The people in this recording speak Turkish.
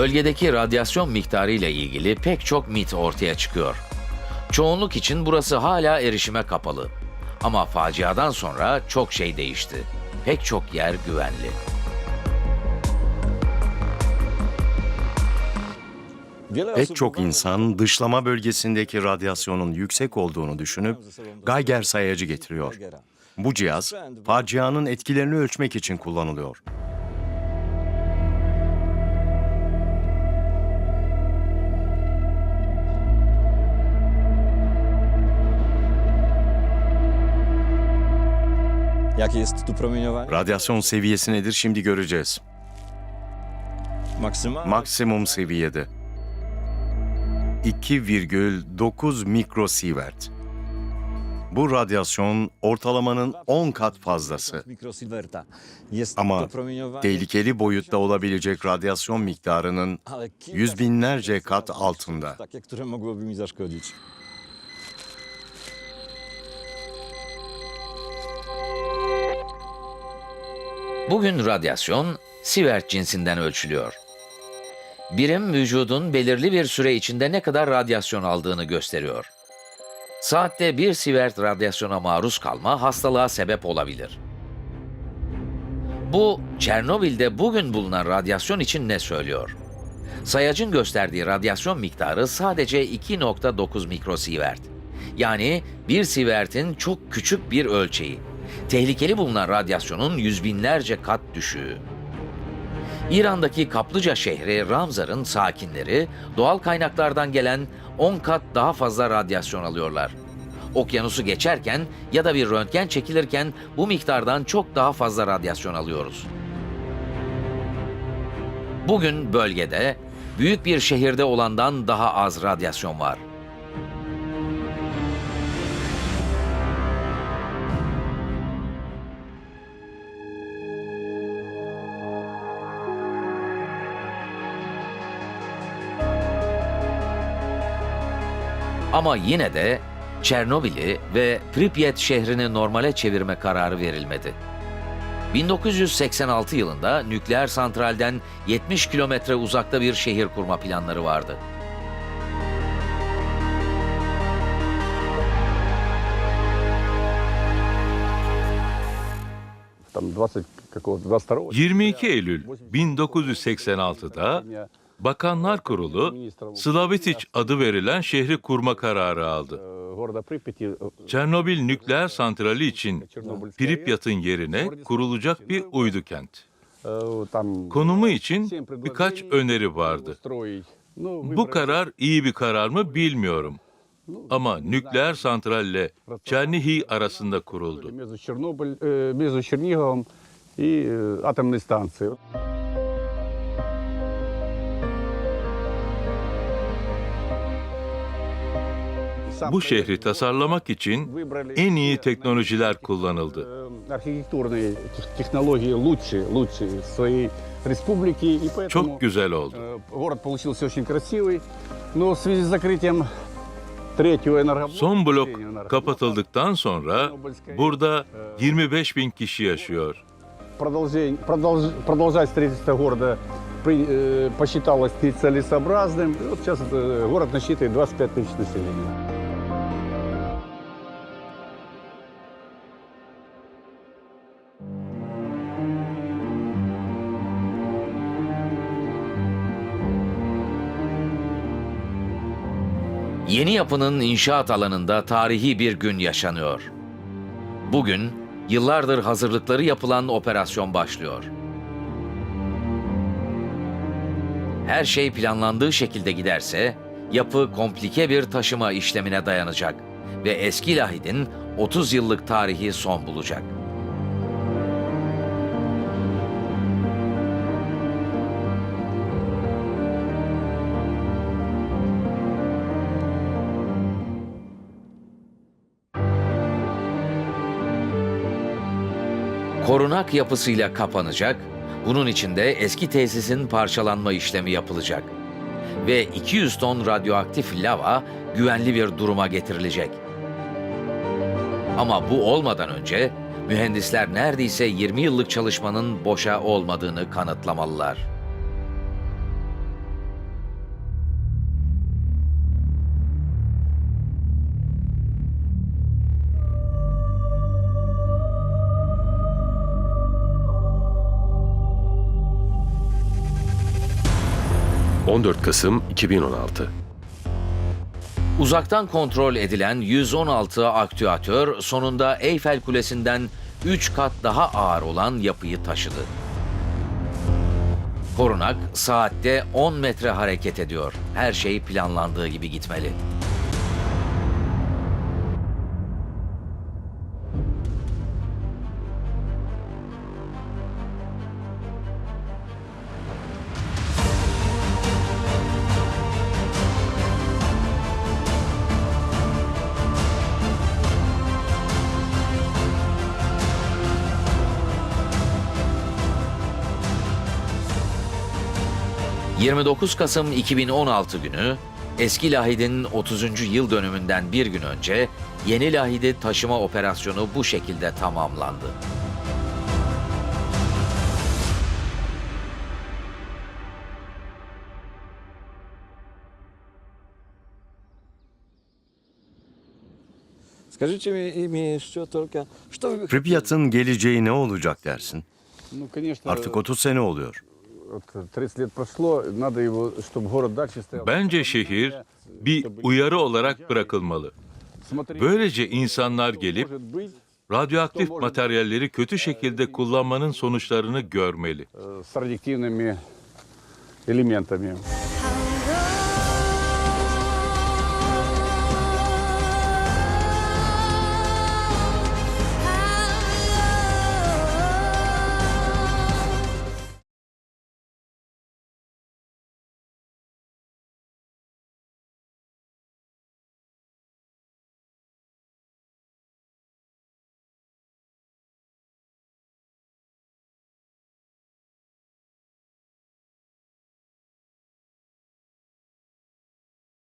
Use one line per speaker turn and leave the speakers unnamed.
Bölgedeki radyasyon miktarı ile ilgili pek çok mit ortaya çıkıyor. Çoğunluk için burası hala erişime kapalı. Ama faciadan sonra çok şey değişti. Pek çok yer güvenli.
Pek çok insan dışlama bölgesindeki radyasyonun yüksek olduğunu düşünüp Geiger sayacı getiriyor. Bu cihaz facianın etkilerini ölçmek için kullanılıyor.
Jakie jest tu promieniowanie?
Radyasyon seviyesi nedir şimdi göreceğiz.
Maksymalne.
Maksimum seviyede. 2,9 mikrosievert. Bu radyasyon ortalamanın 10 kat fazlası.
Mikrosieverta. Jest
Ama
to promieniowanie,
tehlikeli boyutta olabilecek radyasyon miktarının yüz binlerce kat altında.
Takie, które mogłyby mi zaszkodzić.
Bugün radyasyon Sievert cinsinden ölçülüyor. Birim vücudun belirli bir süre içinde ne kadar radyasyon aldığını gösteriyor. Saatte bir Sievert radyasyona maruz kalma hastalığa sebep olabilir. Bu Çernobil'de bugün bulunan radyasyon için ne söylüyor? Sayacın gösterdiği radyasyon miktarı sadece 2.9 mikrosievert. Yani bir sievert'in çok küçük bir ölçeği. Tehlikeli bulunan radyasyonun yüz binlerce kat düşüğü. İran'daki kaplıca şehri Ramzar'ın sakinleri doğal kaynaklardan gelen 10 kat daha fazla radyasyon alıyorlar. Okyanusu geçerken ya da bir röntgen çekilirken bu miktardan çok daha fazla radyasyon alıyoruz. Bugün bölgede büyük bir şehirde olandan daha az radyasyon var. Ama yine de Çernobil'i ve Pripyat şehrini normale çevirme kararı verilmedi. 1986 yılında nükleer santralden 70 kilometre uzakta bir şehir kurma planları vardı.
там 20 какого-то 22
22 Eylül 1986'da Bakanlar Kurulu, Slavitiç adı verilen şehri kurma kararı aldı. Çernobil nükleer santrali için Pripyat'ın yerine kurulacak bir uydu kent. Konumu için birkaç öneri vardı. Bu karar iyi bir karar mı bilmiyorum. Ama nükleer santralle Çernihiv arasında kuruldu. Bu şehri tasarlamak için
выбрали
en iyi
все
teknolojiler kullanıldı.
э, архитектурные тех- технологии лучшие, лучшие в своей республике. И поэтому
Çok güzel oldu.
э, город получился очень красивый. Но в связи с закрытием третьего энергоблока...
Son blok
последнего энергоблока,
kapatıldıktan sonra burada 25 bin kişi yaşıyor.
продолжень- продолж- продолжать строительство города при- э, посчиталось нецелесообразным. И вот сейчас э, город насчитывает 25 тысяч населения.
Yeni yapının inşaat alanında tarihi bir gün yaşanıyor. Bugün yıllardır hazırlıkları yapılan operasyon başlıyor. Her şey planlandığı şekilde giderse yapı komplike bir taşıma işlemine dayanacak ve eski lahidin 30 yıllık tarihi son bulacak. Korunak yapısıyla kapanacak, bunun içinde eski tesisin parçalanma işlemi yapılacak. Ve 200 ton radyoaktif lava güvenli bir duruma getirilecek. Ama bu olmadan önce mühendisler neredeyse 20 yıllık çalışmanın boşa olmadığını kanıtlamalılar.
14 Kasım 2016
Uzaktan kontrol edilen 116 aktüatör sonunda Eyfel Kulesi'nden 3 kat daha ağır olan yapıyı taşıdı. Korunak saatte 10 metre hareket ediyor. Her şey planlandığı gibi gitmeli. 29 Kasım 2016 günü eski lahidenin 30. yıl dönümünden bir gün önce yeni lahide taşıma operasyonu bu şekilde tamamlandı.
Pripyat'ın geleceği ne olacak dersin? Artık 30 sene oluyor.
вот 30 лет прошло, надо его, чтобы город дальше стоял.
Bence şehir bir uyarı olarak bırakılmalı.
Смотри,
Böylece insanlar gelip
может быть,
radyoaktif materyalleri kötü şekilde kullanmanın sonuçlarını görmeli.
э, с радиоактивными элементами.